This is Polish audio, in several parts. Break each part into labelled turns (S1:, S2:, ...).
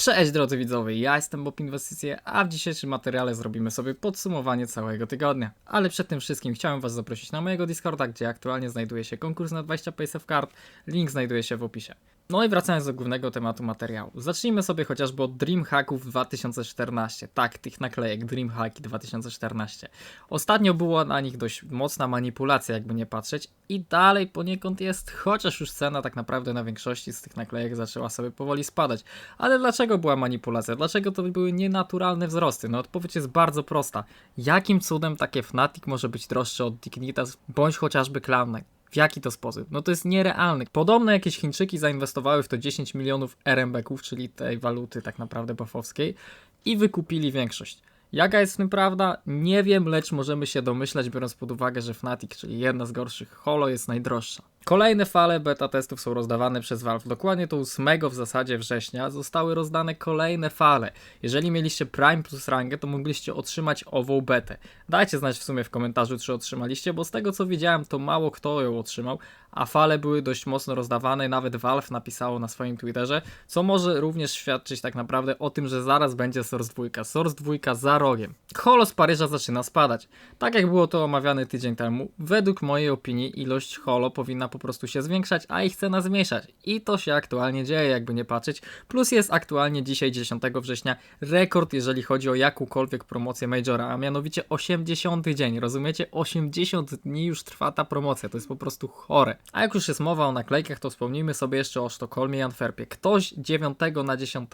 S1: Cześć drodzy widzowie, ja jestem Bob Inwestycje, a w dzisiejszym materiale zrobimy sobie podsumowanie całego tygodnia. Ale przed tym wszystkim chciałem was zaprosić na mojego Discorda, gdzie aktualnie znajduje się konkurs na 20 Paysafe Card, link znajduje się w opisie. No i wracając do głównego tematu materiału. Zacznijmy sobie chociażby od Dreamhacków 2014. Tak, tych naklejek Dreamhacki 2014. Ostatnio była na nich dość mocna manipulacja, jakby nie patrzeć, i dalej poniekąd jest, chociaż już cena tak naprawdę na większości z tych naklejek zaczęła sobie powoli spadać. Ale dlaczego była manipulacja? Dlaczego to były nienaturalne wzrosty? No odpowiedź jest bardzo prosta. Jakim cudem takie Fnatic może być droższe od Dignitas bądź chociażby Cloud9? W jaki to sposób? No to jest nierealne. Podobno jakieś Chińczyki zainwestowały w to 10 milionów RMB-ków, czyli tej waluty tak naprawdę bafowskiej i wykupili większość. Jaka jest w tym prawda? Nie wiem, lecz możemy się domyślać, biorąc pod uwagę, że Fnatic, czyli jedna z gorszych holo, jest najdroższa. Kolejne fale beta testów są rozdawane przez Valve. Dokładnie to 8 w zasadzie września zostały rozdane kolejne fale. Jeżeli mieliście Prime plus rangę, to mogliście otrzymać ową betę. Dajcie znać w sumie w komentarzu, czy otrzymaliście, bo z tego co widziałem, to mało kto ją otrzymał, a fale były dość mocno rozdawane. Nawet Valve napisało na swoim Twitterze, co może również świadczyć tak naprawdę o tym, że zaraz będzie Source 2. Source 2 za rogiem. Holo z Paryża zaczyna spadać. Tak jak było to omawiane tydzień temu, według mojej opinii ilość holo powinna po prostu się zwiększać, a ich cena zmniejszać. I to się aktualnie dzieje, jakby nie patrzeć. Plus jest aktualnie dzisiaj 10 września rekord, jeżeli chodzi o jakąkolwiek promocję Majora, a mianowicie 80 dzień. Rozumiecie? 80 dni już trwa ta promocja, to jest po prostu chore. A jak już jest mowa o naklejkach, to wspomnijmy sobie jeszcze o Sztokholmie i Antwerpie. Ktoś 9 na 10,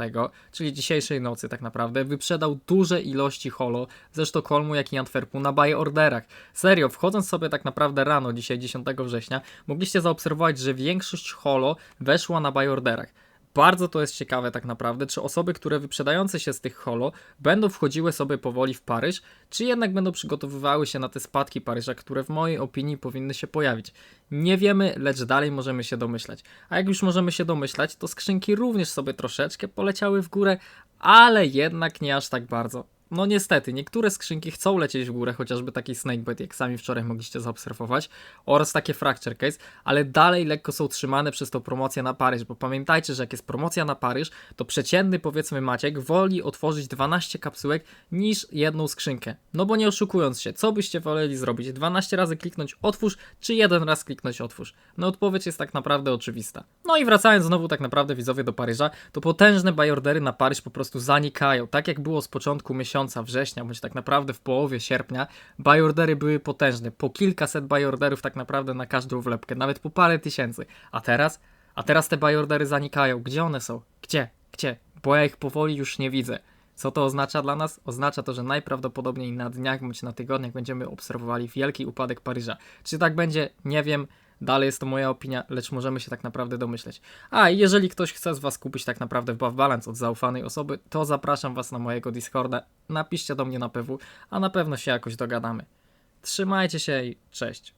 S1: czyli dzisiejszej nocy tak naprawdę, wyprzedał duże ilości holo ze Sztokholmu, jak i Antwerpu na buy orderach. Serio, wchodząc sobie tak naprawdę rano, dzisiaj 10 września, mogliście zaobserwować, że większość holo weszła na buy orderach. Bardzo to jest ciekawe tak naprawdę, czy osoby, które wyprzedające się z tych holo będą wchodziły sobie powoli w Paryż, czy jednak będą przygotowywały się na te spadki Paryża, które w mojej opinii powinny się pojawić. Nie wiemy, lecz dalej możemy się domyślać. A jak już możemy się domyślać, to skrzynki również sobie troszeczkę poleciały w górę, ale jednak nie aż tak bardzo. No niestety, niektóre skrzynki chcą lecieć w górę, chociażby taki Snakebait, jak sami wczoraj mogliście zaobserwować, oraz takie Fracture Case, ale dalej lekko są trzymane przez tą promocję na Paryż, bo pamiętajcie, że jak jest promocja na Paryż, to przeciętny powiedzmy Maciek woli otworzyć 12 kapsułek niż jedną skrzynkę. No bo nie oszukując się, co byście woleli zrobić? 12 razy kliknąć otwórz, czy jeden raz kliknąć otwórz? No odpowiedź jest tak naprawdę oczywista. No i wracając znowu tak naprawdę widzowie do Paryża, to potężne bajordery na Paryż po prostu zanikają, tak jak było z początku miesiąca września, bądź tak naprawdę w połowie sierpnia, bajordery były potężne, po kilkaset bajorderów tak naprawdę na każdą wlepkę, nawet po parę tysięcy. A teraz? A teraz te bajordery zanikają. Gdzie one są? Gdzie? Gdzie? Bo ja ich powoli już nie widzę. Co to oznacza dla nas? Oznacza to, że najprawdopodobniej na dniach bądź na tygodniach będziemy obserwowali wielki upadek Paryża. Czy tak będzie? Nie wiem. Dalej jest to moja opinia, lecz możemy się tak naprawdę domyśleć. A jeżeli ktoś chce z Was kupić tak naprawdę w Buff Balance od zaufanej osoby, to zapraszam Was na mojego Discorda. Napiszcie do mnie na PW, a na pewno się jakoś dogadamy. Trzymajcie się i cześć.